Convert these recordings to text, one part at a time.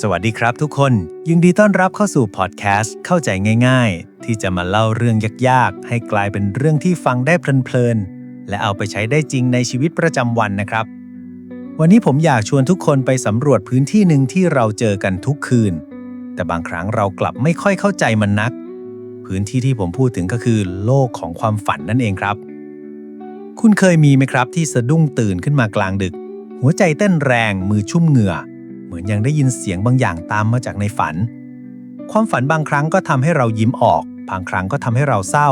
สวัสดีครับทุกคน ยินดีต้อนรับเข้าสู่พอดแคสต์เข้าใจง่ายๆ ที่จะมาเล่าเรื่องยากๆ ให้กลายเป็นเรื่องที่ฟังได้เพลินๆ และเอาไปใช้ได้จริงในชีวิตประจำวันนะครับ วันนี้ผมอยากชวนทุกคนไปสำรวจพื้นที่หนึ่งที่เราเจอกันทุกคืน แต่บางครั้งเรากลับไม่ค่อยเข้าใจมันนัก พื้นที่ที่ผมพูดถึงก็คือ โลกของความฝันนั่นเองครับ คุณเคยมีไหมครับที่สะดุ้งตื่นขึ้นมากลางดึก หัวใจเต้นแรงมือชุ่มเหงื่อ มือนยังได้ยินเสียงบางอย่างตามมาจากในฝัน ความฝันบางครั้งก็ทำให้เรายิ้มออก บางครั้งก็ทำให้เราเศร้า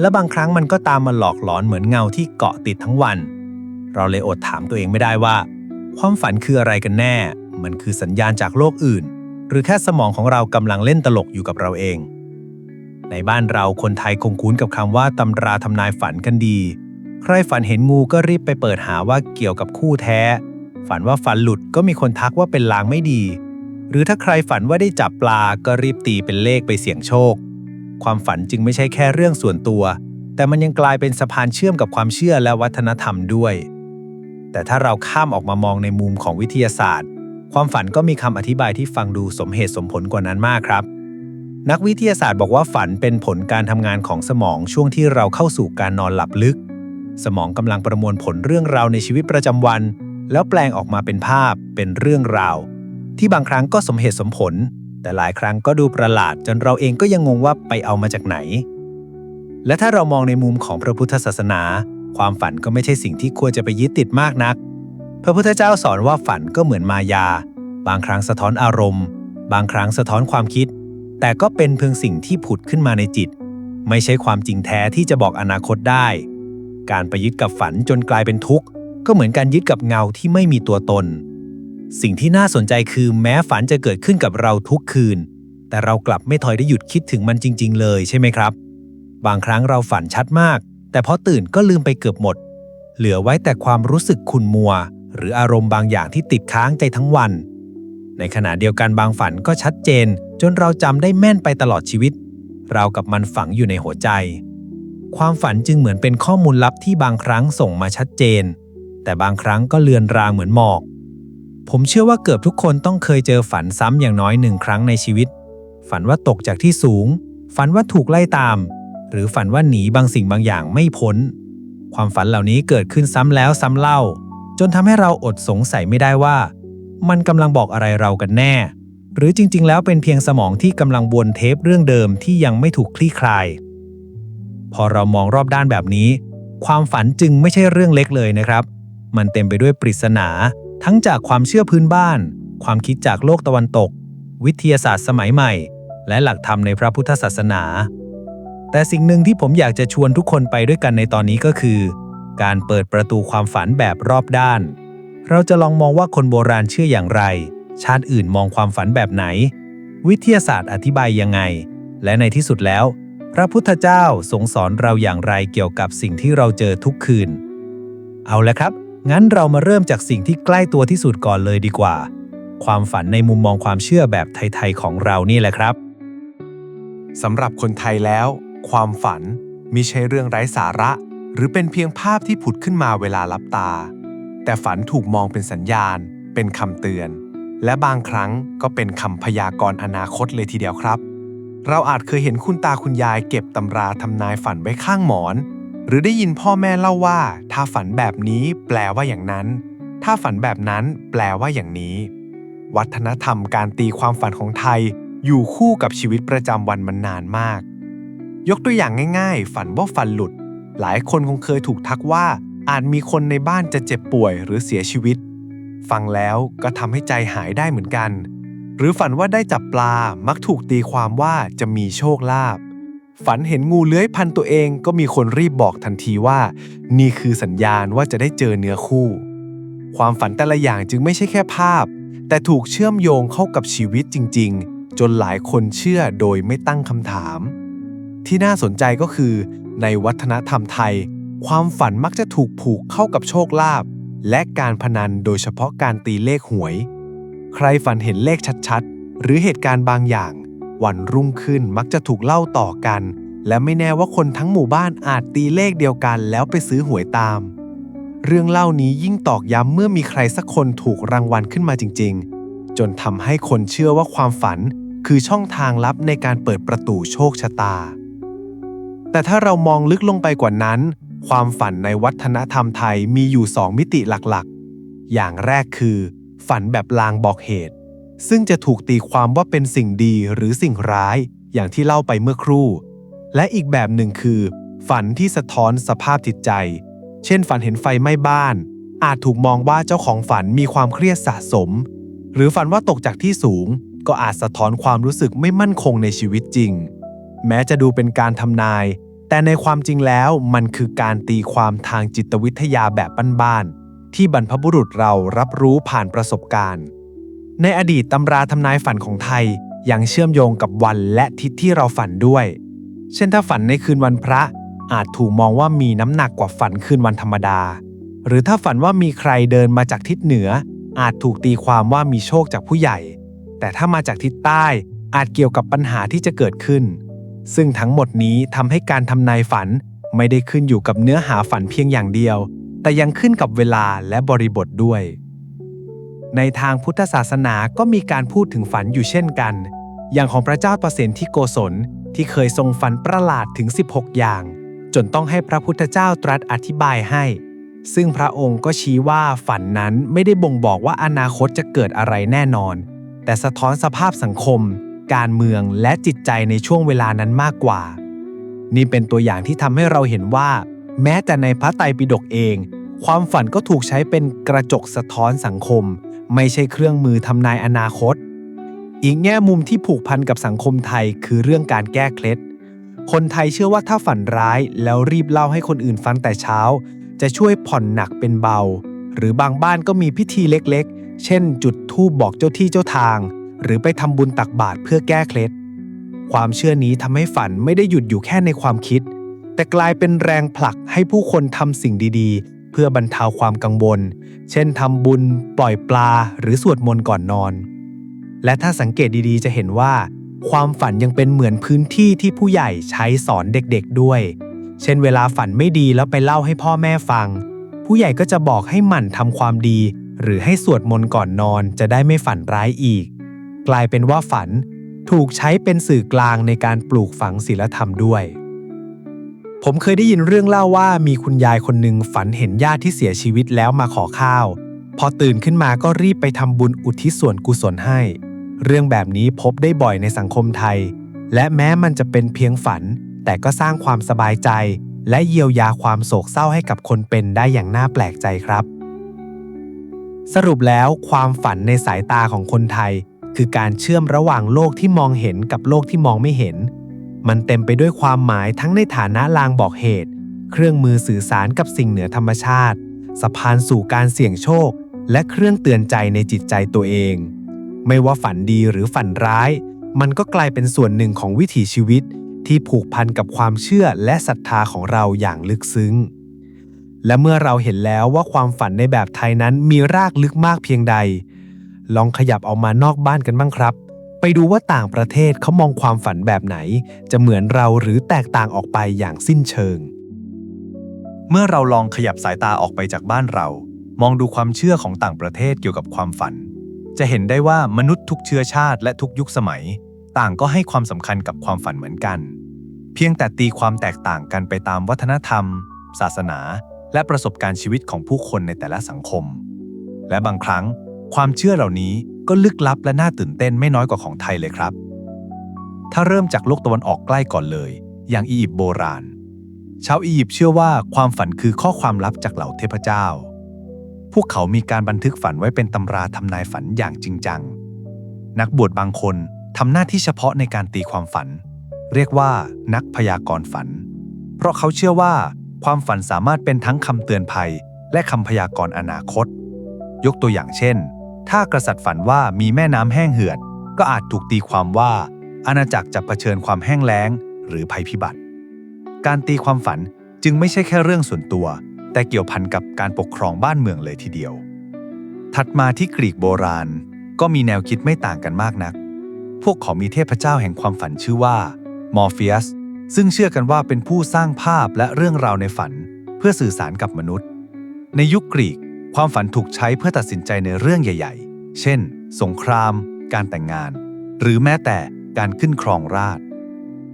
และบางครั้งมันก็ตามมาหลอกหลอนเหมือนเงาที่เกาะติดทั้งวัน เราเลยอดถามตัวเองไม่ได้ว่า ความฝันคืออะไรกันแน่ มันคือสัญญาณจากโลกอื่น หรือแค่สมองของเรากำลังเล่นตลกอยู่กับเราเอง ในบ้านเราคนไทยคงคุ้นกับคำว่าตำราทำนายฝันกันดี ใครฝันเห็นงูก็รีบไปเปิดหาว่าเกี่ยวกับคู่แท้ ฝันว่าฝันหลุดก็มีคนทักว่าเป็นลางไม่ดี หรือถ้าใครฝันว่าได้จับปลาก็รีบตีเป็นเลขไปเสี่ยงโชค ความฝันจึงไม่ใช่แค่เรื่องส่วนตัว แต่มันยังกลายเป็นสะพานเชื่อมกับความเชื่อและวัฒนธรรมด้วย แต่ถ้าเราข้ามออกมามองในมุมของวิทยาศาสตร์ ความฝันก็มีคำอธิบายที่ฟังดูสมเหตุสมผลกว่านั้นมากครับนักวิทยาศาสตร์บอกว่าฝันเป็นผลการทำงานของสมองช่วงที่เราเข้าสู่การนอนหลับลึก สมองกำลังประมวลผลเรื่องราวในชีวิตประจำวัน แล้วแปลงออกมาเป็นภาพเป็นเรื่องราว ที่บางครั้งก็สมเหตุสมผล แต่หลายครั้งก็ดูประหลาดจนเราเองก็ยังงงว่าไปเอามาจากไหน และถ้าเรามองในมุมของพระพุทธศาสนา ความฝันก็ไม่ใช่สิ่งที่ควรจะไปยึดติดมากนัก พระพุทธเจ้าสอนว่าฝันก็เหมือนมายา บางครั้งสะท้อนอารมณ์ บางครั้งสะท้อนความคิด แต่ก็เป็นเพียงสิ่งที่ผุดขึ้นมาในจิต ไม่ใช่ความจริงแท้ที่จะบอกอนาคตได้ การไปยึดกับฝันจนกลายเป็นทุกข์ ก็เหมือนการยึดกับเงาที่ไม่มีตัวตน สิ่งที่น่าสนใจคือแม้ฝันจะเกิดขึ้นกับเราทุกคืน แต่เรากลับไม่ถอยได้หยุดคิดถึงมันจริง ๆ เลยใช่ไหมครับ บางครั้งเราฝันชัดมาก แต่พอตื่นก็ลืมไปเกือบหมด เหลือไว้แต่ความรู้สึกขุ่นมัว หรืออารมณ์บางอย่างที่ติดค้างใจทั้งวัน ในขณะเดียวกันบางฝันก็ชัดเจน จนเราจำได้แม่นไปตลอดชีวิต เรากับมันฝังอยู่ในหัวใจความฝันจึงเหมือนเป็นข้อมูลลับที่บางครั้งส่งมาชัดเจน แต่บางครั้งก็เลือนรางเหมือนหมอก ผมเชื่อว่าเกือบทุกคนต้องเคยเจอฝันซ้ำอย่างน้อยหนึ่งครั้งในชีวิต ฝันว่าตกจากที่สูง ฝันว่าถูกไล่ตาม หรือฝันว่าหนีบางสิ่งบางอย่างไม่พ้น ความฝันเหล่านี้เกิดขึ้นซ้ำแล้วซ้ำเล่า จนทำให้เราอดสงสัยไม่ได้ว่า มันกำลังบอกอะไรเรากันแน่ หรือจริง ๆ แล้วเป็นเพียงสมองที่กำลังวนเทปเรื่องเดิมที่ยังไม่ถูกคลี่คลาย พอเรามองรอบด้านแบบนี้ ความฝันจึงไม่ใช่เรื่องเล็กเลยนะครับ มันเต็มไปด้วยปริศนา ทั้งจากความเชื่อพื้นบ้าน ความคิดจากโลกตะวันตก วิทยาศาสตร์สมัยใหม่ และหลักธรรมในพระพุทธศาสนา แต่สิ่งหนึ่งที่ผมอยากจะชวนทุกคนไปด้วยกันในตอนนี้ก็คือ การเปิดประตูความฝันแบบรอบด้าน เราจะลองมองว่าคนโบราณเชื่ออย่างไร ชาติอื่นมองความฝันแบบไหน วิทยาศาสตร์อธิบายยังไง และในที่สุดแล้ว พระพุทธเจ้าทรงสอนเราอย่างไรเกี่ยวกับสิ่งที่เราเจอทุกคืน เอาละครับ งั้นเรามาเริ่มจากสิ่งที่ใกล้ตัวที่สุดก่อนเลยดีกว่า ความฝันในมุมมองความเชื่อแบบไทย ๆ ของเรานี่แหละครับสำหรับคนไทยแล้ว ความฝันมิใช่เรื่องไร้สาระ หรือเป็นเพียงภาพที่ผุดขึ้นมาเวลาลับตา แต่ฝันถูกมองเป็นสัญญาณ เป็นคำเตือน และบางครั้งก็เป็นคำพยากรณ์อนาคตเลยทีเดียวครับ เราอาจเคยเห็นคุณตาคุณยายเก็บตำราทำนายฝันไว้ข้างหมอน หรือได้ยินพ่อแม่เล่าว่า ถ้าฝันแบบนี้แปลว่าอย่างนั้น ถ้าฝันแบบนั้นแปลว่าอย่างนี้ วัฒนธรรมการตีความฝันของไทย อยู่คู่กับชีวิตประจำวันมานานมาก ยกตัวอย่างง่าย ๆ ฝันว่าฟันหลุด หลายคนคงเคยถูกทักว่า อาจมีคนในบ้านจะเจ็บป่วยหรือเสียชีวิต ฟังแล้วก็ทำให้ใจหายได้เหมือนกัน หรือฝันว่าได้จับปลามักถูกตีความว่าจะมีโชคลาภ ฝันเห็นงูเลื้อยพันตัวเองก็มีคนรีบบอกทันทีว่า นี่คือสัญญาณว่าจะได้เจอเนื้อคู่ ความฝันแต่ละอย่างจึงไม่ใช่แค่ภาพ แต่ถูกเชื่อมโยงเข้ากับชีวิตจริง ๆ จนหลายคนเชื่อโดยไม่ตั้งคำถาม ที่น่าสนใจก็คือ ในวัฒนธรรมไทย ความฝันมักจะถูกผูกเข้ากับโชคลาภและการพนันโดยเฉพาะการตีเลขหวย ใครฝันเห็นเลขชัดๆ หรือเหตุการณ์บางอย่าง วันรุ่งขึ้นมักจะถูกเล่าต่อกัน และไม่แน่ว่าคนทั้งหมู่บ้านอาจตีเลขเดียวกันแล้วไปซื้อหวยตาม เรื่องเล่านี้ยิ่งตอกย้ำเมื่อมีใครสักคนถูกรางวัลขึ้นมาจริง ๆ จนทำให้คนเชื่อว่าความฝันคือช่องทางลับในการเปิดประตูโชคชะตา แต่ถ้าเรามองลึกลงไปกว่านั้น ความฝันในวัฒนธรรมไทยมีอยู่สองมิติหลักๆ อย่างแรกคือ ฝันแบบลางบอกเหตุ ซึ่งจะถูกตีความว่าเป็นสิ่งดีหรือสิ่งร้าย อย่างที่เล่าไปเมื่อครู่ และอีกแบบหนึ่งคือ ฝันที่สะท้อนสภาพจิตใจ เช่น ฝันเห็นไฟไหม้บ้าน อาจถูกมองว่าเจ้าของฝันมีความเครียดสะสม หรือฝันว่าตกจากที่สูง ก็อาจสะท้อนความรู้สึกไม่มั่นคงในชีวิตจริง แม้จะดูเป็นการทำนาย แต่ในความจริงแล้วมันคือการตีความทางจิตวิทยาแบบบ้านๆที่บรรพบุรุษเรารับรู้ผ่านประสบการณ์ ในอดีตตำราทำนายฝันของไทยยังเชื่อมโยงกับวันและทิศที่เราฝันด้วย เช่นถ้าฝันในคืนวันพระ อาจถูกมองว่ามีน้ำหนักกว่าฝันคืนวันธรรมดา หรือถ้าฝันว่ามีใครเดินมาจากทิศเหนือ อาจถูกตีความว่ามีโชคจากผู้ใหญ่ แต่ถ้ามาจากทิศใต้อาจเกี่ยวกับปัญหาที่จะเกิดขึ้น ซึ่งทั้งหมดนี้ทำให้การทำนายฝันไม่ได้ขึ้นอยู่กับเนื้อหาฝันเพียงอย่างเดียว แต่ยังขึ้นกับเวลาและบริบทด้วย ในทางพุทธศาสนาก็มีการพูดถึงฝันอยู่เช่นกัน อย่างของพระเจ้าประสิทธิโกศลที่เคยทรงฝันประหลาดถึง 16 อย่าง จนต้องให้พระพุทธเจ้าตรัสอธิบายให้ ซึ่งพระองค์ก็ชี้ว่าฝันนั้นไม่ได้บ่งบอกว่าอนาคตจะเกิดอะไรแน่นอน แต่สะท้อนสภาพสังคม การเมืองและจิตใจในช่วงเวลานั้นมากกว่า นี่เป็นตัวอย่างที่ทำให้เราเห็นว่า แม้แต่ในพระไตรปิฎกเอง ความฝันก็ถูกใช้เป็นกระจกสะท้อนสังคม ไม่ใช่เครื่องมือทำนายอนาคต อีกแง่มุมที่ผูกพันกับสังคมไทยคือเรื่องการแก้เคล็ด คนไทยเชื่อว่าถ้าฝันร้ายแล้วรีบเล่าให้คนอื่นฟังแต่เช้า จะช่วยผ่อนหนักเป็นเบา หรือบางบ้านก็มีพิธีเล็กๆ เช่น จุดธูปบอกเจ้าที่เจ้าทาง หรือไปทำบุญตักบาตรเพื่อแก้เคล็ด ความเชื่อนี้ทำให้ฝันไม่ได้หยุดอยู่แค่ในความคิด แต่กลายเป็นแรงผลักให้ผู้คนทำสิ่งดีๆ พื่อบรรเทาความกังวล เช่นทำบุญ ปล่อยปลา หรือสวดมนต์ก่อนนอน และถ้าสังเกตดีๆ จะเห็นว่า ความฝันยังเป็นเหมือนพื้นที่ที่ผู้ใหญ่ใช้สอนเด็กๆด้วย เช่นเวลาฝันไม่ดีแล้วไปเล่าให้พ่อแม่ฟัง ผู้ใหญ่ก็จะบอกให้หมั่นทำความดี หรือให้สวดมนต์ก่อนนอนจะได้ไม่ฝันร้ายอีก กลายเป็นว่าฝันถูกใช้เป็นสื่อกลางในการปลูกฝังศีลธรรมด้วย ผมเคยได้ยินเรื่องเล่าว่ามีคุณยายคนหนึ่งฝันเห็นญาติที่เสียชีวิตแล้วมาขอข้าว พอตื่นขึ้นมาก็รีบไปทำบุญอุทิศส่วนกุศลให้ เรื่องแบบนี้พบได้บ่อยในสังคมไทย และแม้มันจะเป็นเพียงฝัน แต่ก็สร้างความสบายใจ และเยียวยาความโศกเศร้าให้กับคนเป็นได้อย่างน่าแปลกใจครับ สรุปแล้วความฝันในสายตาของคนไทย คือการเชื่อมระหว่างโลกที่มองเห็นกับโลกที่มองไม่เห็น มันเต็มไปด้วยความหมายทั้งในฐานะลางบอกเหตุ เครื่องมือสื่อสารกับสิ่งเหนือธรรมชาติ สะพานสู่การเสี่ยงโชค และเครื่องเตือนใจในจิตใจตัวเอง ไม่ว่าฝันดีหรือฝันร้าย มันก็กลายเป็นส่วนหนึ่งของวิถีชีวิต ที่ผูกพันกับความเชื่อและศรัทธาของเราอย่างลึกซึ้ง และเมื่อเราเห็นแล้วว่าความฝันในแบบไทยนั้นมีรากลึกมากเพียงใด ลองขยับออกมานอกบ้านกันบ้างครับ ไปดูว่าต่างประเทศเขามองความฝันแบบไหน จะเหมือนเราหรือแตกต่างออกไปอย่างสิ้นเชิง เมื่อเราลองขยับสายตาออกไปจากบ้านเรา มองดูความเชื่อของต่างประเทศเกี่ยวกับความฝัน จะเห็นได้ว่ามนุษย์ทุกเชื้อชาติและทุกยุคสมัย ต่างก็ให้ความสำคัญกับความฝันเหมือนกัน เพียงแต่ตีความแตกต่างกันไปตามวัฒนธรรม ศาสนา และประสบการณ์ชีวิตของผู้คนในแต่ละสังคม และบางครั้ง ความเชื่อเหล่านี้ก็ลึกลับและน่าตื่นเต้นไม่น้อยกว่าของไทยเลยครับ ถ้าเริ่มจากโลกตะวันออกใกล้ก่อนเลย อย่างอียิปต์โบราณ ชาวอียิปต์เชื่อว่าความฝันคือข้อความลับจากเหล่าเทพเจ้า พวกเขามีการบันทึกฝันไว้เป็นตำราทำนายฝันอย่างจริงจัง นักบวชบางคนทำหน้าที่เฉพาะในการตีความฝัน เรียกว่านักพยากรณ์ฝัน เพราะเขาเชื่อว่าความฝันสามารถเป็นทั้งคำเตือนภัย และคำพยากรณ์อนาคต ยกตัวอย่างเช่น ถ้ากษัตริย์ฝันว่ามีแม่น้ำแห้งเหือด ก็อาจถูกตีความว่า อาณาจักรจะเผชิญความแห้งแล้ง หรือภัยพิบัติ การตีความฝันจึงไม่ใช่แค่เรื่องส่วนตัว แต่เกี่ยวพันกับการปกครองบ้านเมืองเลยทีเดียว ถัดมาที่กรีกโบราณ ก็มีแนวคิดไม่ต่างกันมากนัก พวกเขามีเทพเจ้าแห่งความฝันชื่อว่ามอร์ฟีอัสซึ่งเชื่อกันว่าเป็นผู้สร้างภาพและเรื่องราวในฝัน เพื่อสื่อสารกับมนุษย์ ในยุคกรีก ความฝันถูกใช้เพื่อตัดสินใจในเรื่องใหญ่ ๆ เช่น สงคราม การแต่งงาน หรือแม้แต่การขึ้นครองราช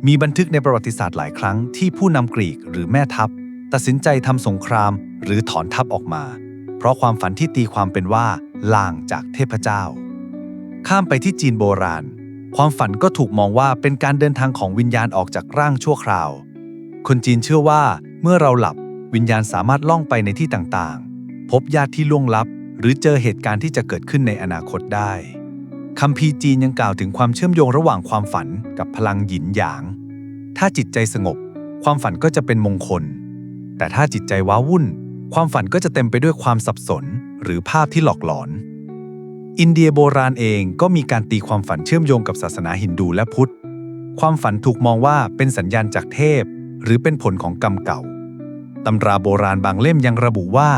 มีบันทึกในประวัติศาสตร์หลายครั้งที่ผู้นำกรีกหรือแม่ทัพ ตัดสินใจทำสงครามหรือถอนทัพออกมา เพราะความฝันที่ตีความเป็นว่าลางจากเทพเจ้า ข้ามไปที่จีนโบราณ ความฝันก็ถูกมองว่าเป็นการเดินทางของวิญญาณออกจากร่างชั่วคราว คนจีนเชื่อว่าเมื่อเราหลับวิญญาณสามารถล่องไปในที่ต่าง พบญาติที่ล่วงลับ หรือเจอเหตุการณ์ที่จะเกิดขึ้นในอนาคตได้คัมภีร์จีนยังกล่าวถึงความเชื่อมโยงระหว่างความฝันกับพลังหยินหยาง ถ้าจิตใจสงบ ความฝันก็จะเป็นมงคล แต่ถ้าจิตใจว้าวุ่น ความฝันก็จะเต็มไปด้วยความสับสน หรือภาพที่หลอกหลอน อินเดียโบราณเองก็มีการตีความฝันเชื่อมโยงกับศาสนาฮินดูและพุทธ ความฝันถูกมองว่าเป็นสัญญาณจากเทพ หรือเป็นผลของกรรมเก่า ตำราโบราณบางเล่มยังระบุว่า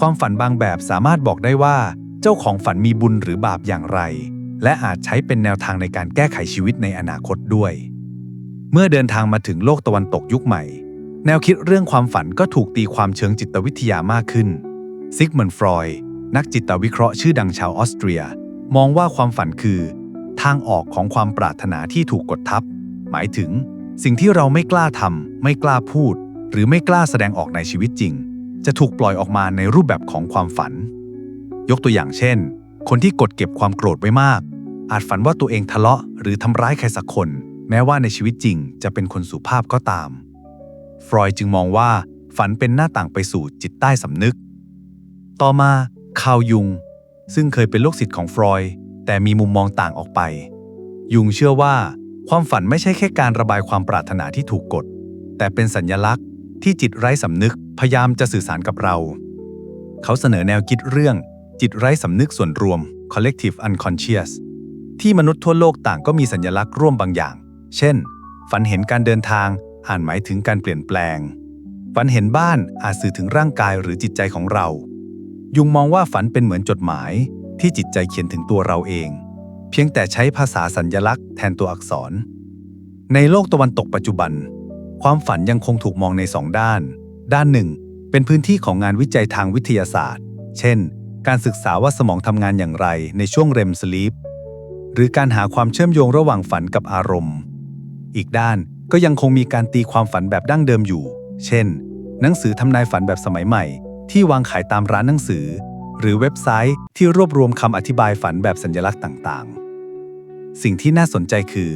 ความฝันบางแบบสามารถบอกได้ว่า เจ้าของฝันมีบุญหรือบาปอย่างไร และอาจใช้เป็นแนวทางในการแก้ไขชีวิตในอนาคตด้วย เมื่อเดินทางมาถึงโลกตะวันตกยุคใหม่ แนวคิดเรื่องความฝันก็ถูกตีความเชิงจิตวิทยามากขึ้นซิกมันฟรอยนักจิตวิเคราะห์ชื่อดังชาวออสเตรีย มองว่าความฝันคือ ทางออกของความปรารถนาที่ถูกกดทับ หมายถึง สิ่งที่เราไม่กล้าทำไม่กล้าพูด หรือไม่กล้าแสดงออกในชีวิตจริง จะถูกปล่อยออกมาในรูปแบบของความฝัน ยกตัวอย่างเช่น คนที่กดเก็บความโกรธไว้มาก อาจฝันว่าตัวเองทะเลาะหรือทำร้ายใครสักคน แม้ว่าในชีวิตจริงจะเป็นคนสุภาพก็ตาม ฟรอยจึงมองว่าฝันเป็นหน้าต่างไปสู่จิตใต้สำนึก ต่อมาคาวยุง ซึ่งเคยเป็นลูกศิษย์ของฟรอยแต่มีมุมมองต่างออกไป ยุงเชื่อว่า ความฝันไม่ใช่แค่การระบายความปรารถนาที่ถูกกด แต่เป็นสัญญลักษณ์ที่จิตไร้สำนึก พยายามจะสื่อสารกับเรา เขาเสนอแนวคิดเรื่อง จิตไร้สำนึกส่วนรวม collective unconscious ที่มนุษย์ทั่วโลกต่างก็มีสัญลักษณ์ร่วมบางอย่าง เช่น ฝันเห็นการเดินทางอ่านหมายถึงการเปลี่ยนแปลง ฝันเห็นบ้านอาจสื่อถึงร่างกายหรือจิตใจของเรา ยุงมองว่าฝันเป็นเหมือนจดหมายที่จิตใจเขียนถึงตัวเราเอง เพียงแต่ใช้ภาษาสัญญลักษณ์แทนตัวอักษร ในโลกตะวันตกปัจจุบัน ความฝันยังคงถูกมองในสองด้าน ด้านหนึ่ง เป็นพื้นที่ของงานวิจัยทางวิทยาศาสตร์ เช่น การศึกษาว่าสมองทำงานอย่างไรในช่วงเรมสลีปหรือการหาความเชื่อมโยงระหว่างฝันกับอารมณ์ อีกด้านก็ยังคงมีการตีความฝันแบบดั้งเดิมอยู่ เช่น หนังสือทำนายฝันแบบสมัยใหม่ ที่วางขายตามร้านหนังสือ หรือเว็บไซต์ที่รวบรวมคำอธิบายฝันแบบสัญลักษณ์ต่างๆ สิ่งที่น่าสนใจคือ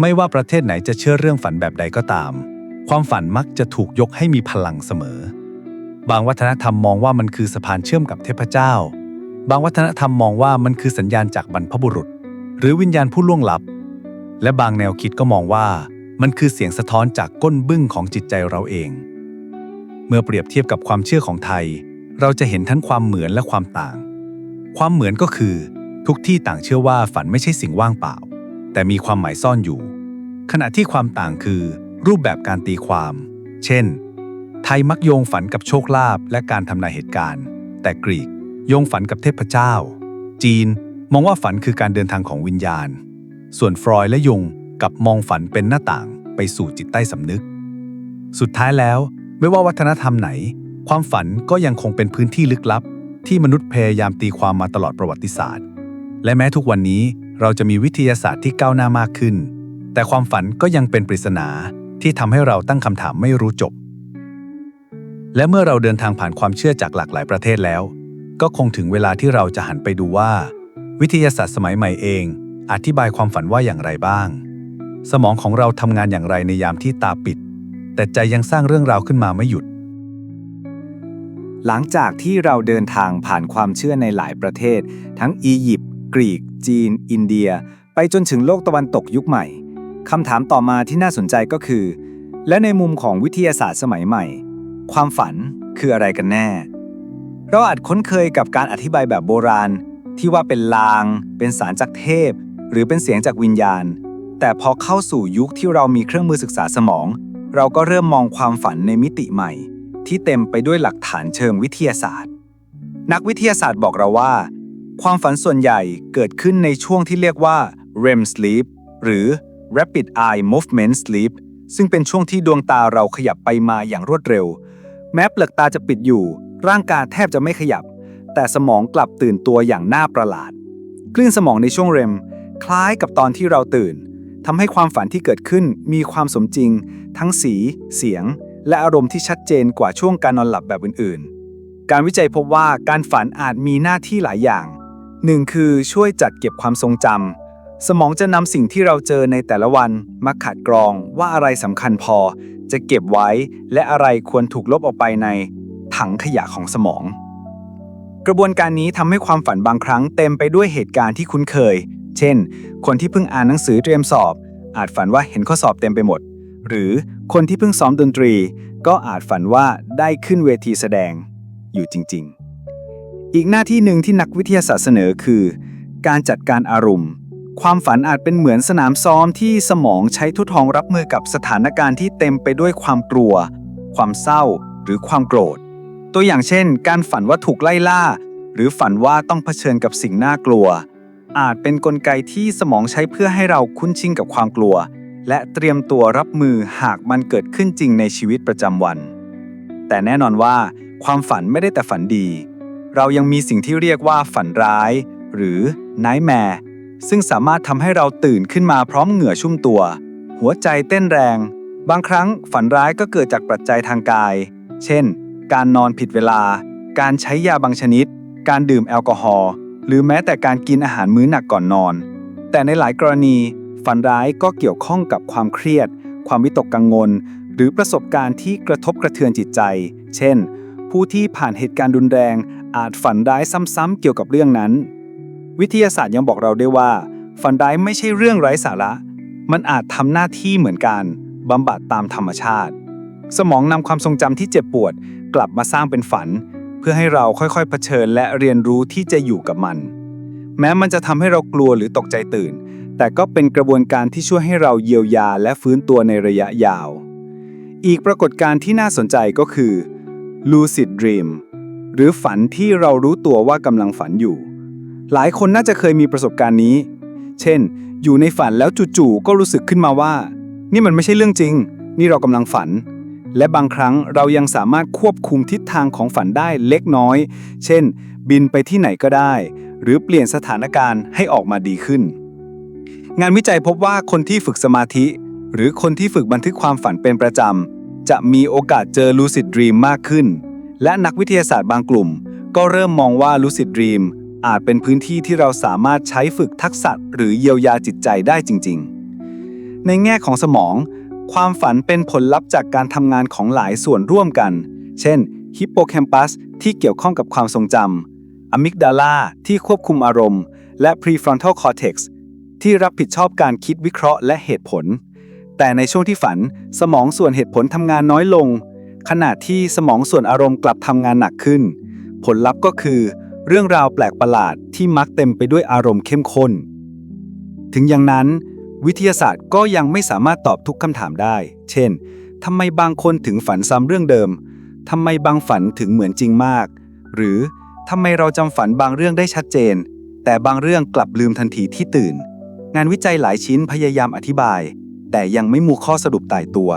ไม่ว่าประเทศไหนจะเชื่อเรื่องฝันแบบใดก็ตาม ความฝันมักจะถูกยกให้มีพลังเสมอ บางวัฒนธรรมมองว่ามันคือสะพานเชื่อมกับเทพเจ้า บางวัฒนธรรมมองว่ามันคือสัญญาณจากบรรพบุรุษ หรือวิญญาณผู้ล่วงลับ และบางแนวคิดก็มองว่ามันคือเสียงสะท้อนจากก้นบึ้งของจิตใจเราเอง เมื่อเปรียบเทียบกับความเชื่อของไทย เราจะเห็นทั้งความเหมือนและความต่าง ความเหมือนก็คือ ทุกที่ต่างเชื่อว่าฝันไม่ใช่สิ่งว่างเปล่า แต่มีความหมายซ่อนอยู่ ขณะที่ความต่างคือ รูปแบบการตีความ เช่น ไทยมักโยงฝันกับโชคลาภและการทำนายเหตุการณ์ แต่กรีกโยงฝันกับเทพเจ้า จีนมองว่าฝันคือการเดินทางของวิญญาณ ส่วนฟรอยและยุงกับมองฝันเป็นหน้าต่างไปสู่จิตใต้สำนึก สุดท้ายแล้ว ไม่ว่าวัฒนธรรมไหน ความฝันก็ยังคงเป็นพื้นที่ลึกลับ ที่มนุษย์พยายามตีความมาตลอดประวัติศาสตร์ และแม้ทุกวันนี้เราจะมีวิทยาศาสตร์ที่ก้าวหน้ามากขึ้น แต่ความฝันก็ยังเป็นปริศนา ที่ทำให้เราตั้งคำถามไม่รู้จบ และเมื่อเราเดินทางผ่านความเชื่อจากหลากหลายประเทศแล้ว ก็คงถึงเวลาที่เราจะหันไปดูว่า วิทยาศาสตร์สมัยใหม่เอง อธิบายความฝันว่าอย่างไรบ้าง สมองของเราทำงานอย่างไรในยามที่ตาปิด แต่ใจยังสร้างเรื่องราวขึ้นมาไม่หยุดหลังจากที่เราเดินทางผ่านความเชื่อในหลายประเทศ ทั้งอียิปต์กรีก จีน อินเดีย ไปจนถึงโลกตะวันตกยุคใหม่ คำถามต่อมาที่น่าสนใจก็คือ และในมุมของวิทยาศาสตร์สมัยใหม่ ความฝันคืออะไรกันแน่ เราอาจคุ้นเคยกับการอธิบายแบบโบราณ ที่ว่าเป็นลาง เป็นสารจากเทพ หรือเป็นเสียงจากวิญญาณ แต่พอเข้าสู่ยุคที่เรามีเครื่องมือศึกษาสมอง เราก็เริ่มมองความฝันในมิติใหม่ ที่เต็มไปด้วยหลักฐานเชิงวิทยาศาสตร์ นักวิทยาศาสตร์บอกเราว่า ความฝันส่วนใหญ่เกิดขึ้นในช่วงที่เรียกว่า REM sleep หรือ Rapid Eye Movement Sleep ซึ่งเป็นช่วงที่ดวงตาเราขยับไปมาอย่างรวดเร็ว แม้เปลือกตาจะปิดอยู่ ร่างกายแทบจะไม่ขยับ แต่สมองกลับตื่นตัวอย่างน่าประหลาด คลื่นสมองในช่วงเรม คล้ายกับตอนที่เราตื่นทำให้ความฝันที่เกิดขึ้นมีความสมจริง ทั้งสี เสียง และอารมณ์ที่ชัดเจนกว่าช่วงการนอนหลับแบบอื่นๆ การวิจัยพบว่าการฝันอาจมีหน้าที่หลายอย่างหนึ่งคือช่วยจัดเก็บความทรงจำ สมองจะนำสิ่งที่เราเจอในแต่ละวันมาขัดกรองว่าอะไรสำคัญพอ จะเก็บไว้และอะไรควรถูกลบออกไปใน ถังขยะของสมอง กระบวนการนี้ทำให้ความฝันบางครั้งเต็มไปด้วยเหตุการณ์ที่คุ้นเคย เช่น คนที่เพิ่งอ่านหนังสือเตรียมสอบ อาจฝันว่าเห็นข้อสอบเต็มไปหมด หรือคนที่เพิ่งซ้อมดนตรี ก็อาจฝันว่าได้ขึ้นเวทีแสดง อยู่จริง ๆ อีกหน้าที่หนึ่งที่นักวิทยาศาสตร์เสนอคือ การจัดการอารมณ์ ความฝันอาจเป็นเหมือนสนามซ้อมที่สมองใช้ทดลองรับมือกับสถานการณ์ที่เต็มไปด้วยความกลัว ความเศร้า หรือความโกรธ ตัวอย่างเช่น การฝันว่าถูกไล่ล่า หรือฝันว่าต้องเผชิญกับสิ่งน่ากลัว อาจเป็นนกลไกที่สมองใช้เพื่อให้เราคุ้นชินกับความกลัว และเตรียมตัวรับมือหากมันเกิดขึ้นจริงในชีวิตประจำวัน แต่แน่นอนว่า ความฝันไม่ได้แต่ฝันดี เรายังมีสิ่งที่เรียกว่าฝันร้าย หรือ nightmare ซึ่งสามารถทำให้เราตื่นขึ้นมาพร้อมเหงื่อชุ่มตัว หัวใจเต้นแรง บางครั้งฝันร้ายก็เกิดจากปัจจัยทางกาย เช่น การนอนผิดเวลา การใช้ยาบางชนิด การดื่มแอลกอฮอล์หรือแม้แต่การกินอาหารมื้อหนักก่อนนอน แต่ในหลายกรณีฝันร้ายก็เกี่ยวข้องกับความเครียด ความวิตกกังวล หรือประสบการณ์ที่กระทบกระเทือนจิตใจ เช่น ผู้ที่ผ่านเหตุการณ์รุนแรง อาจฝันร้ายซ้ำๆเกี่ยวกับเรื่องนั้น วิทยาศาสตร์ยังบอกเราได้ว่าฝันร้ายไม่ใช่เรื่องไร้สาระ มันอาจทำหน้าที่เหมือนกันบำบัดตามธรรมชาติ สมองนำความทรงจำที่เจ็บปวด กลับมาสร้างเป็นฝัน เพื่อให้เราค่อยๆเผชิญและเรียนรู้ที่จะอยู่กับมัน แม้มันจะทำให้เรากลัวหรือตกใจตื่น แต่ก็เป็นกระบวนการที่ช่วยให้เราเยียวยาและฟื้นตัวในระยะยาว อีกปรากฏการณ์ที่น่าสนใจก็คือ lucid dream หรือฝันที่เรารู้ตัวว่ากำลังฝันอยู่ หลายคนน่าจะเคยมีประสบการณ์นี้ เช่น อยู่ในฝันแล้วจู่ๆก็รู้สึกขึ้นมาว่า นี่มันไม่ใช่เรื่องจริง นี่เรากำลังฝัน และบางครั้งเรายังสามารถควบคุมทิศทางของฝันได้เล็กน้อย เช่น บินไปที่ไหนก็ได้ หรือเปลี่ยนสถานการณ์ให้ออกมาดีขึ้น งานวิจัยพบว่าคนที่ฝึกสมาธิ หรือคนที่ฝึกบันทึกความฝันเป็นประจำจะมีโอกาสเจอ lucid dream มากขึ้น และนักวิทยาศาสตร์บางกลุ่ม ก็เริ่มมองว่า lucid dream อาจเป็นพื้นที่ที่เราสามารถใช้ฝึกทักษะหรือเยียวยาจิตใจได้จริง ๆ ในแง่ของสมอง ความฝันเป็นผลลัพธ์จากการทำงานของหลายส่วนร่วมกัน เช่นฮิปโปแคมปัสที่เกี่ยวข้องกับความทรงจำอะมิกดาลาที่ควบคุมอารมณ์ และ prefrontal cortex ที่รับผิดชอบการคิดวิเคราะห์และเหตุผล แต่ในช่วงที่ฝันสมองส่วนเหตุผลทำงานน้อยลง ขณะที่สมองส่วนอารมณ์กลับทำงานหนักขึ้น ผลลัพธ์ก็คือ เรื่องราวแปลกประหลาดที่มักเต็มไปด้วยอารมณ์เข้มข้น ถึงอย่างนั้น วิทยาศาสตร์ก็ยังไม่สามารถตอบทุกคำถามได้ เช่นทำไมบางคนถึงฝันซ้ำเรื่องเดิมทำไมบางฝันถึงเหมือนจริงมาก หรือทำไมเราจำฝันบางเรื่องได้ชัดเจน แต่บางเรื่องกลับลืมทันทีที่ตื่น งานวิจัยหลายชิ้นพยายามอธิบาย แต่ยังไม่มีข้อสรุปตายตัว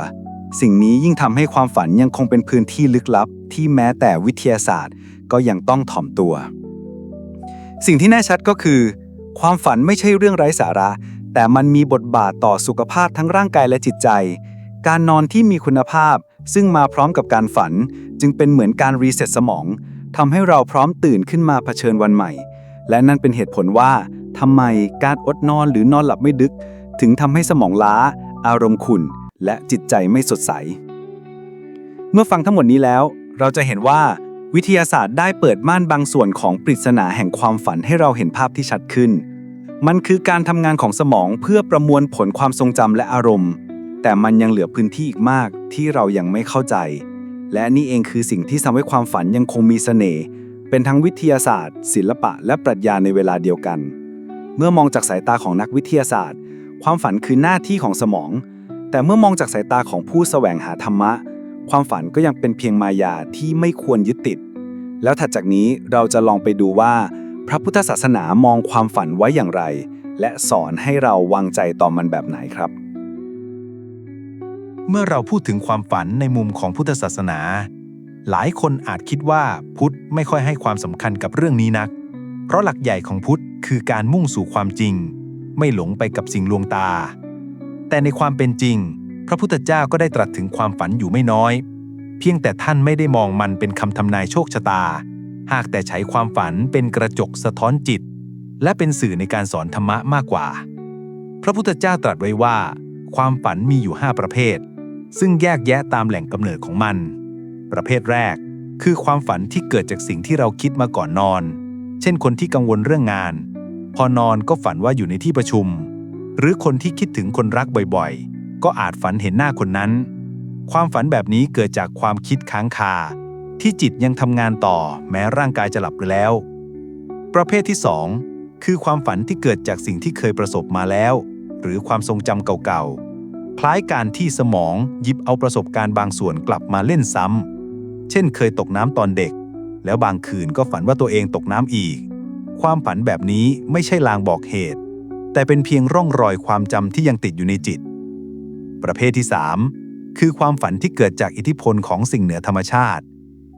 สิ่งนี้ยิ่งทำให้ความฝันยังคงเป็นพื้นที่ลึกลับที่แม้แต่วิทยาศาสตร์ ก็ยังต้องถ่อมตัว สิ่งที่แน่ชัดก็คือ ความฝันไม่ใช่เรื่องไร้สาระ แต่มันมีบทบาทต่อสุขภาพทั้งร่างกายและจิตใจ การนอนที่มีคุณภาพ ซึ่งมาพร้อมกับการฝัน จึงเป็นเหมือนการรีเซ็ตสมองทำให้เราพร้อมตื่นขึ้นมาเผชิญวันใหม่ และนั่นเป็นเหตุผลว่าทำไมการอดนอนหรือนอนหลับไม่ดึก ถึงทำให้สมองล้า อารมณ์ขุ่น และจิตใจไม่สดใส เมื่อฟังทั้งหมดนี้แล้ว เราจะเห็นว่า วิทยาศาสตร์ได้เปิดม่านบางส่วนของปริศนาแห่งความฝันให้เราเห็นภาพที่ชัดขึ้น มันคือการทำงานของสมองเพื่อประมวลผลความทรงจำและอารมณ์ แต่มันยังเหลือพื้นที่อีกมากที่เรายังไม่เข้าใจ และนี่เองคือสิ่งที่ทำให้ความฝันยังคงมีเสน่ห์ เป็นทั้งวิทยาศาสตร์ ศิลปะ และปรัชญาในเวลาเดียวกัน เมื่อมองจากสายตาของนักวิทยาศาสตร์ ความฝันคือหน้าที่ของสมอง แต่เมื่อมองจากสายตาของผู้แสวงหาธรรมะ ความฝันก็ยังเป็นเพียงมายาที่ไม่ควรยึดติด แล้วถัดจากนี้เราจะลองไปดูว่า พระพุทธศาสนามองความฝันไว้อย่างไร และสอนให้เราวางใจต่อมันแบบไหนครับ เมื่อเราพูดถึงความฝันในมุมของพุทธศาสนา หลายคนอาจคิดว่าพุทธไม่ค่อยให้ความสำคัญกับเรื่องนี้นัก เพราะหลักใหญ่ของพุทธคือการมุ่งสู่ความจริง ไม่หลงไปกับสิ่งลวงตา แต่ในความเป็นจริง พระพุทธเจ้าก็ได้ตรัสถึงความฝันอยู่ไม่น้อย พียงแต่ท่านไม่ได้มองมันเป็นคำทำนายโชคชะตา หากแต่ใช้ความฝันเป็นกระจกสะท้อนจิต และเป็นสื่อในการสอนธรรมะมากกว่า พระพุทธเจ้าตรัสไว้ว่า ความฝันมีอยู่ 5 ประเภท ซึ่งแยกแยะตามแหล่งกำเนิดของมัน ประเภทแรก คือความฝันที่เกิดจากสิ่งที่เราคิดมาก่อนนอน เช่นคนที่กังวลเรื่องงาน พอนอนก็ฝันว่าอยู่ในที่ประชุม หรือคนที่คิดถึงคนรักบ่อยๆ ก็อาจฝันเห็นหน้าคนนั้น ความฝันแบบนี้เกิดจากความคิดค้างคา ที่จิตยังทำงานต่อแม้ร่างกายจะหลับไปแล้ว ประเภทที่ 2 คือความฝันที่เกิดจากสิ่งที่เคยประสบมาแล้ว หรือความทรงจำเก่าๆ คล้ายการที่สมองหยิบเอาประสบการณ์บางส่วนกลับมาเล่นซ้ำเช่นเคยตกน้ำตอนเด็ก แล้วบางคืนก็ฝันว่าตัวเองตกน้ำอีก ความฝันแบบนี้ไม่ใช่ลางบอกเหตุ แต่เป็นเพียงร่องรอยความจำที่ยังติดอยู่ในจิต ประเภทที่ 3 คือความฝันที่เกิดจากอิทธิพลของสิ่งเหนือธรรมชาติ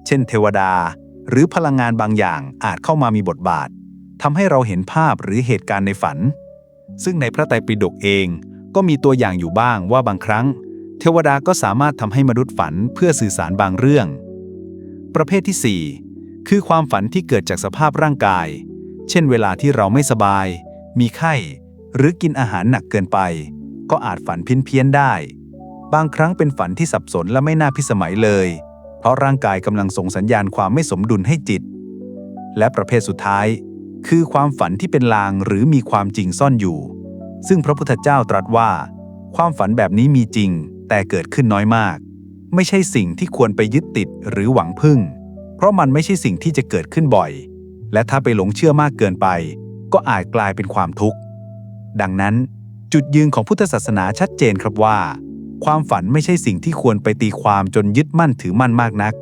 เช่น เทวดา หรือพลังงานบางอย่างอาจเข้ามามีบทบาททำให้เราเห็นภาพหรือเหตุการณ์ในฝัน ซึ่งในพระไตรปิฎกเองก็มีตัวอย่างอยู่บ้างว่าบางครั้ง เทวดาก็สามารถทำให้มนุษย์ฝันเพื่อสื่อสารบางเรื่อง ประเภทที่ 4 คือความฝันที่เกิดจากสภาพร่างกาย เช่น เวลาที่เราไม่สบาย มีไข้ หรือกินอาหารหนักเกินไป ก็อาจฝันเพี้ยนๆได้ บางครั้งเป็นฝันที่สับสนและไม่น่าพิสมัยเลย เพราะร่างกายกำลังส่งสัญญาณความไม่สมดุลให้จิต และประเภทสุดท้าย คือความฝันที่เป็นลางหรือมีความจริงซ่อนอยู่ ซึ่งพระพุทธเจ้าตรัสว่า ความฝันแบบนี้มีจริง แต่เกิดขึ้นน้อยมาก ไม่ใช่สิ่งที่ควรไปยึดติดหรือหวังพึ่ง เพราะมันไม่ใช่สิ่งที่จะเกิดขึ้นบ่อย และถ้าไปหลงเชื่อมากเกินไป ก็อาจกลายเป็นความทุกข์ดังนั้นจุดยืนของพุทธศาสนาชัดเจนครับว่า ความฝันไม่ใช่สิ่งที่ควรไปตีความจนยึดมั่นถือมั่นมากนัก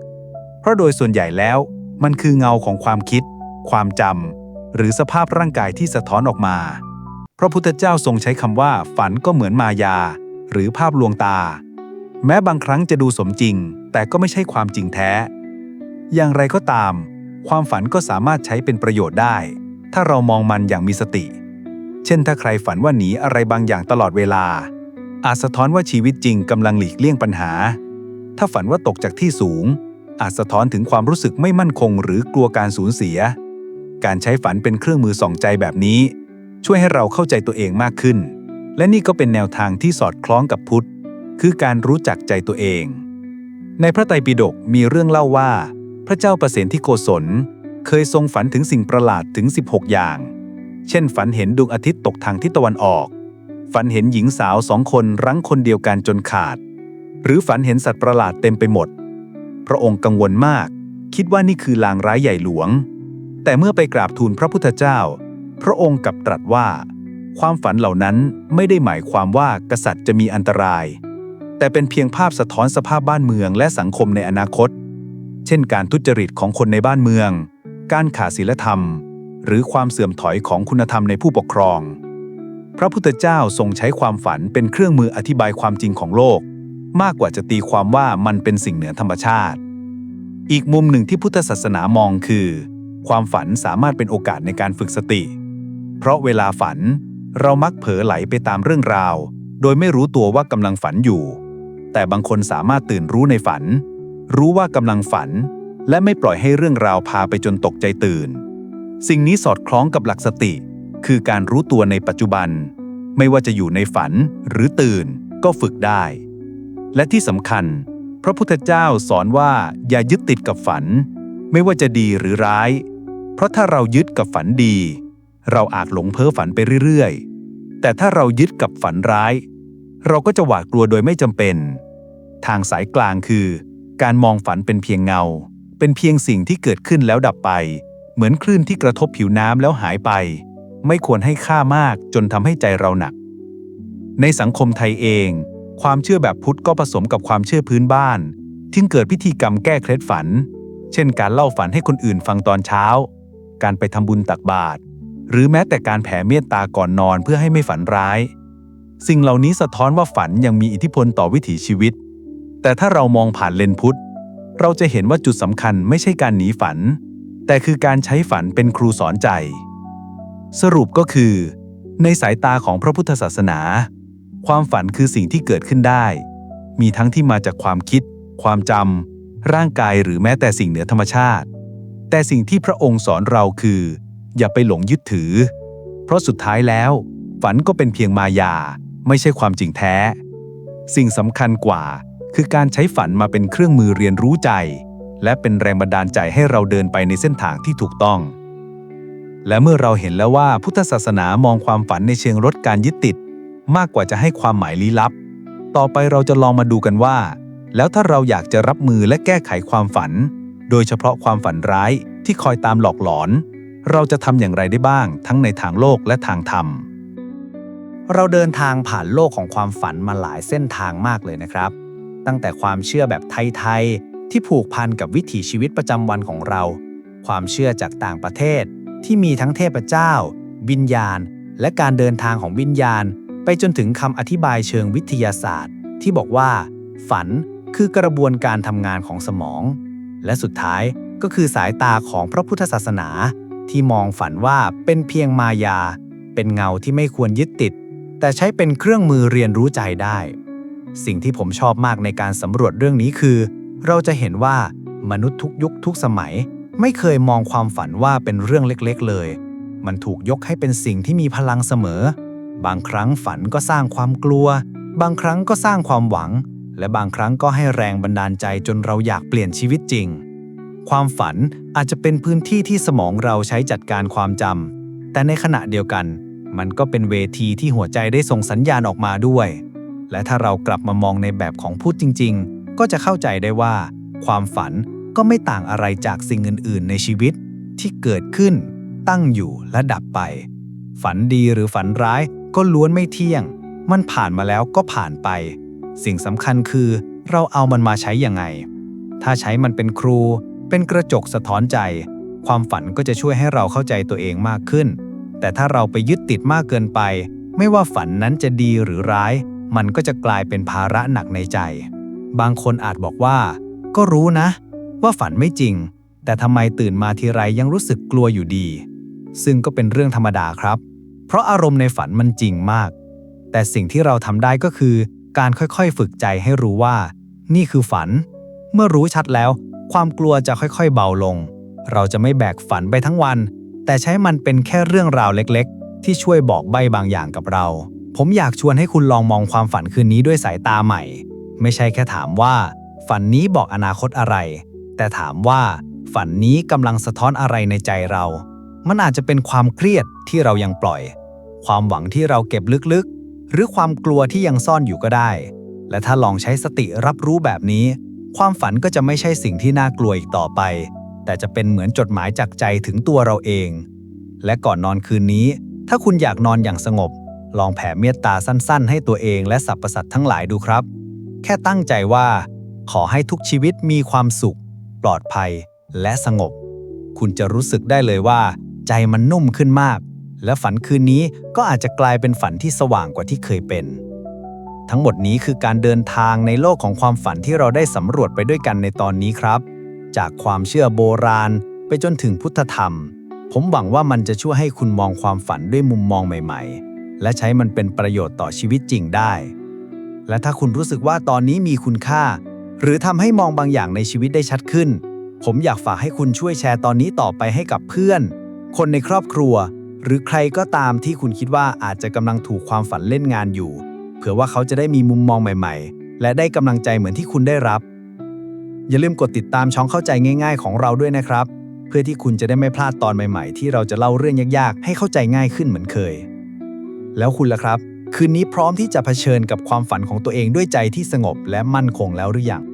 เพราะโดยส่วนใหญ่แล้วมันคือเงาของความคิด ความจำหรือสภาพร่างกายที่สะท้อนออกมา พระพุทธเจ้าทรงใช้คำว่า ฝันก็เหมือนมายา หรือภาพลวงตา แม้บางครั้งจะดูสมจริง แต่ก็ไม่ใช่ความจริงแท้ อย่างไรก็ตาม ความฝันก็สามารถใช้เป็นประโยชน์ได้ ถ้าเรามองมันอย่างมีสติ เช่นถ้าใครฝันว่าหนีอะไรบางอย่างตลอดเวลา อาจสะท้อนว่าชีวิตจริงกำลังหลีกเลี่ยงปัญหา ถ้าฝันว่าตกจากที่สูง อาจสะท้อนถึงความรู้สึกไม่มั่นคง หรือกลัวการสูญเสีย การใช้ฝันเป็นเครื่องมือส่องใจแบบนี้ ช่วยให้เราเข้าใจตัวเองมากขึ้น และนี่ก็เป็นแนวทางที่สอดคล้องกับพุทธ คือการรู้จักใจตัวเอง ในพระไตรปิฎกมีเรื่องเล่าว่า พระเจ้าประเสนที่โกศล เคยทรงฝันถึงสิ่งประหลาดถึง 16 อย่าง เช่น ฝันเห็นดวงอาทิตย์ตกทางทิศตะวันออก ฝันเห็นหญิงสาวสองคนรั้งคนเดียวกันจนขาด หรือฝันเห็นสัตว์ประหลาดเต็มไปหมด พระองค์กังวลมาก คิดว่านี่คือลางร้ายใหญ่หลวง แต่เมื่อไปกราบทูลพระพุทธเจ้า พระองค์กลับตรัสว่า ความฝันเหล่านั้นไม่ได้หมายความว่ากษัตริย์จะมีอันตราย แต่เป็นเพียงภาพสะท้อนสภาพบ้านเมืองและสังคมในอนาคต เช่น การทุจริตของคนในบ้านเมือง การขาดศีลธรรม หรือความเสื่อมถอยของคุณธรรมในผู้ปกครอง พระพุทธเจ้าทรงใช้ความฝันเป็นเครื่องมืออธิบายความจริงของโลก มากกว่าจะตีความว่ามันเป็นสิ่งเหนือธรรมชาติ อีกมุมหนึ่งที่พุทธศาสนามองคือ ความฝันสามารถเป็นโอกาสในการฝึกสติ เพราะเวลาฝันเรามักเผลอไหลไปตามเรื่องราว โดยไม่รู้ตัวว่ากำลังฝันอยู่ แต่บางคนสามารถตื่นรู้ในฝัน รู้ว่ากำลังฝัน และไม่ปล่อยให้เรื่องราวพาไปจนตกใจตื่น สิ่งนี้สอดคล้องกับหลักสติ คือการรู้ตัวในปัจจุบัน ไม่ว่าจะอยู่ในฝันหรือตื่นก็ฝึกได้ และที่สำคัญ พระพุทธเจ้าสอนว่าอย่ายึดติดกับฝัน ไม่ว่าจะดีหรือร้าย เพราะถ้าเรายึดกับฝันดี เราอาจหลงเพ้อฝันไปเรื่อยๆ แต่ถ้าเรายึดกับฝันร้าย เราก็จะหวาดกลัวโดยไม่จำเป็น ทางสายกลางคือ การมองฝันเป็นเพียงเงา เป็นเพียงสิ่งที่เกิดขึ้นแล้วดับไป เหมือนคลื่นที่กระทบผิวน้ำแล้วหายไป ไม่ควรให้ค่ามากจนทำให้ใจเราหนัก ในสังคมไทยเอง ความเชื่อแบบพุทธก็ผสมกับความเชื่อพื้นบ้านที่เกิดพิธีกรรมแก้เคล็ดฝัน เช่น การเล่าฝันให้คนอื่นฟังตอนเช้า การไปทำบุญตักบาตรหรือแม้แต่การแผ่เมตตาก่อนนอนเพื่อให้ไม่ฝันร้าย สิ่งเหล่านี้สะท้อนว่าฝันยังมีอิทธิพลต่อวิถีชีวิต แต่ถ้าเรามองผ่านเลนพุทธ เราจะเห็นว่าจุดสำคัญไม่ใช่การหนีฝัน แต่คือการใช้ฝันเป็นครูสอนใจ สรุปก็คือ ในสายตาของพระพุทธศาสนา ความฝันคือสิ่งที่เกิดขึ้นได้ มีทั้งที่มาจากความคิด ความจำร่างกายหรือแม้แต่สิ่งเหนือธรรมชาติ แต่สิ่งที่พระองค์สอนเราคือ อย่าไปหลงยึดถือ เพราะสุดท้ายแล้ว ฝันก็เป็นเพียงมายา ไม่ใช่ความจริงแท้ สิ่งสำคัญกว่าคือการใช้ฝันมาเป็นเครื่องมือเรียนรู้ใจ และเป็นแรงบันดาลใจให้เราเดินไปในเส้นทางที่ถูกต้อง และเมื่อเราเห็นแล้วว่าพุทธศาสนามองความฝันในเชิงลดการยึดติด มากกว่าจะให้ความหมายลี้ลับ ต่อไปเราจะลองมาดูกันว่า แล้วถ้าเราอยากจะรับมือและแก้ไขความฝัน โดยเฉพาะความฝันร้ายที่คอยตามหลอกหลอน เราจะทำอย่างไรได้บ้างทั้งในทางโลกและทางธรรม เราเดินทางผ่านโลกของความฝันมาหลายเส้นทางมากเลยนะครับ ตั้งแต่ความเชื่อแบบไทยๆที่ผูกพันกับวิถีชีวิตประจำวันของเรา ความเชื่อจากต่างประเทศ ที่มีทั้งเทพเจ้า วิญญาณ และการเดินทางของวิญญาณ ไปจนถึงคำอธิบายเชิงวิทยาศาสตร์ ที่บอกว่า ฝันคือกระบวนการทำงานของสมอง และสุดท้ายก็คือสายตาของพระพุทธศาสนา ที่มองฝันว่าเป็นเพียงมายา เป็นเงาที่ไม่ควรยึดติด แต่ใช้เป็นเครื่องมือเรียนรู้ใจได้ สิ่งที่ผมชอบมากในการสำรวจเรื่องนี้คือ เราจะเห็นว่ามนุษย์ทุกยุคทุกสมัย ไม่เคยมองความฝันว่าเป็นเรื่องเล็กๆเลย มันถูกยกให้เป็นสิ่งที่มีพลังเสมอ บางครั้งฝันก็สร้างความกลัว บางครั้งก็สร้างความหวัง และบางครั้งก็ให้แรงบันดาลใจจนเราอยากเปลี่ยนชีวิตจริง ความฝันอาจจะเป็นพื้นที่ที่สมองเราใช้จัดการความจำ แต่ในขณะเดียวกัน มันก็เป็นเวทีที่หัวใจได้ส่งสัญญาณออกมาด้วย และถ้าเรากลับมามองในแบบของพูดจริง ๆ ก็จะเข้าใจได้ว่า ความฝัน ก็ไม่ต่างอะไรจากสิ่งอื่น ๆ ในชีวิตที่เกิดขึ้น ตั้งอยู่และดับไป ฝันดีหรือฝันร้ายก็ล้วนไม่เที่ยง มันผ่านมาแล้วก็ผ่านไป สิ่งสำคัญคือเราเอามันมาใช้ยังไง ถ้าใช้มันเป็นครู เป็นกระจกสะท้อนใจ ความฝันก็จะช่วยให้เราเข้าใจตัวเองมากขึ้น แต่ถ้าเราไปยึดติดมากเกินไป ไม่ว่าฝันนั้นจะดีหรือร้าย มันก็จะกลายเป็นภาระหนักในใจ บางคนอาจบอกว่า ก็รู้นะ ว่าฝันไม่จริง แต่ทำไมตื่นมาทีไรยังรู้สึกกลัวอยู่ดี ซึ่งก็เป็นเรื่องธรรมดาครับ เพราะอารมณ์ในฝันมันจริงมาก แต่สิ่งที่เราทำได้ก็คือ การค่อยๆฝึกใจให้รู้ว่า นี่คือฝัน เมื่อรู้ชัดแล้ว ความกลัวจะค่อยๆเบาลง เราจะไม่แบกฝันไปทั้งวัน แต่ใช้มันเป็นแค่เรื่องราวเล็กๆ ที่ช่วยบอกใบบางอย่างกับเรา ผมอยากชวนให้คุณลองมองความฝันคืนนี้ด้วยสายตาใหม่ ไม่ใช่แค่ถามว่า ฝันนี้บอกอนาคตอะไร แต่ถามว่า ฝันนี้กำลังสะท้อนอะไรในใจเรา มันอาจจะเป็นความเครียดที่เรายังปล่อย ความหวังที่เราเก็บลึกๆ หรือความกลัวที่ยังซ่อนอยู่ก็ได้ และถ้าลองใช้สติรับรู้แบบนี้ ความฝันก็จะไม่ใช่สิ่งที่น่ากลัวอีกต่อไป แต่จะเป็นเหมือนจดหมายจากใจถึงตัวเราเอง และก่อนนอนคืนนี้ ถ้าคุณอยากนอนอย่างสงบ ลองแผ่เมตตาสั้น ๆ ให้ตัวเองและสรรพสัตว์ทั้งหลายดูครับ แค่ตั้งใจว่า ขอให้ทุกชีวิตมีความสุข ปลอดภัยและสงบ คุณจะรู้สึกได้เลยว่า ใจมันนุ่มขึ้นมาก และฝันคืนนี้ก็อาจจะกลายเป็นฝันที่สว่างกว่าที่เคยเป็น ทั้งหมดนี้คือการเดินทางในโลกของความฝันที่เราได้สำรวจไปด้วยกันในตอนนี้ครับ จากความเชื่อโบราณไปจนถึงพุทธธรรม ผมหวังว่ามันจะช่วยให้คุณมองความฝันด้วยมุมมองใหม่ ๆ และใช้มันเป็นประโยชน์ต่อชีวิตจริงได้ และถ้าคุณรู้สึกว่าตอนนี้มีคุณค่า หรือทำให้มองบางอย่างในชีวิตได้ชัดขึ้น ผมอยากฝากให้คุณช่วยแชร์ตอนนี้ต่อไปให้กับเพื่อน คนในครอบครัว หรือใครก็ตามที่คุณคิดว่าอาจจะกำลังถูกความฝันเล่นงานอยู่ เผื่อว่าเขาจะได้มีมุมมองใหม่ ๆ และได้กำลังใจเหมือนที่คุณได้รับ อย่าลืมกดติดตามช่องเข้าใจง่าย ๆ ของเราด้วยนะครับ เพื่อที่คุณจะได้ไม่พลาดตอนใหม่ ๆ ที่เราจะเล่าเรื่องยากๆ ให้เข้าใจง่ายขึ้นเหมือนเคย แล้วคุณล่ะครับ คืนนี้พร้อมที่จะเผชิญกับความฝันของตัวเองด้วยใจที่สงบและมั่นคงแล้วหรือยัง